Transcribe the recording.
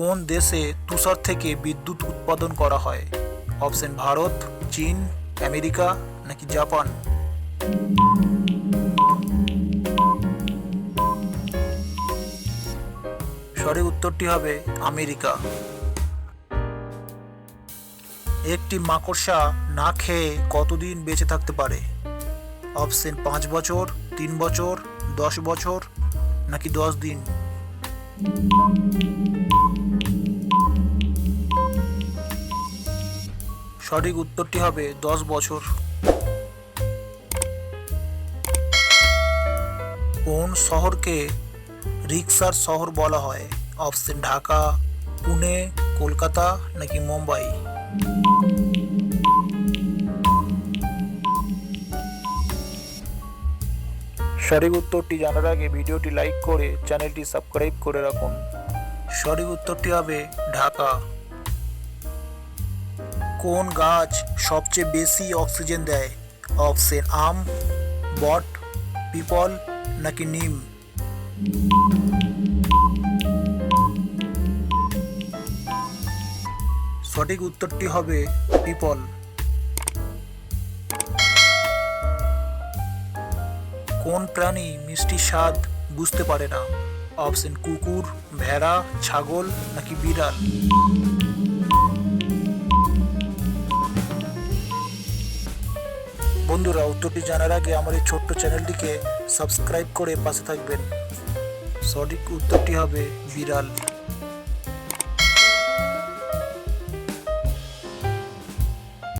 কোন দেশে তুষার থেকে বিদ্যুৎ উৎপাদন করা হয়? অপশন ভারত, চীন, আমেরিকা নাকি জাপান? সঠিক উত্তরটি হবে আমেরিকা। একটি মাকড়সা না খেয়ে কতদিন বেঁচে থাকতে পারে? অপশন পাঁচ বছর, তিন বছর, দশ বছর নাকি দশ দিন? সঠিক উত্তরটি হবে দশ বছর। কোন শহরকে রিক্সার শহর বলা হয়? অপশন ঢাকা, পুনে, কলকাতা নাকি মুম্বাই? সঠিক উত্তরটি জানার আগে ভিডিওটি লাইক করে চ্যানেলটি সাবস্ক্রাইব করে রাখুন। সঠিক উত্তরটি হবে ঢাকা। কোন গাছ সবচেয়ে বেশি অক্সিজেন দেয়? অপশন আম, বট, পিপল নাকি নিম? সঠিক উত্তরটি হবে পিপল। কোন প্রাণী মিষ্টি স্বাদ বুঝতে পারে না? অপশন কুকুর, ভেড়া, ছাগল নাকি বিড়াল? বন্ধুরা, উত্তরটি জানার আগে আমার এই ছোট্ট চ্যানেলটিকে সাবস্ক্রাইব করে পাশে থাকবেন। সঠিক উত্তরটি হবে বিড়াল।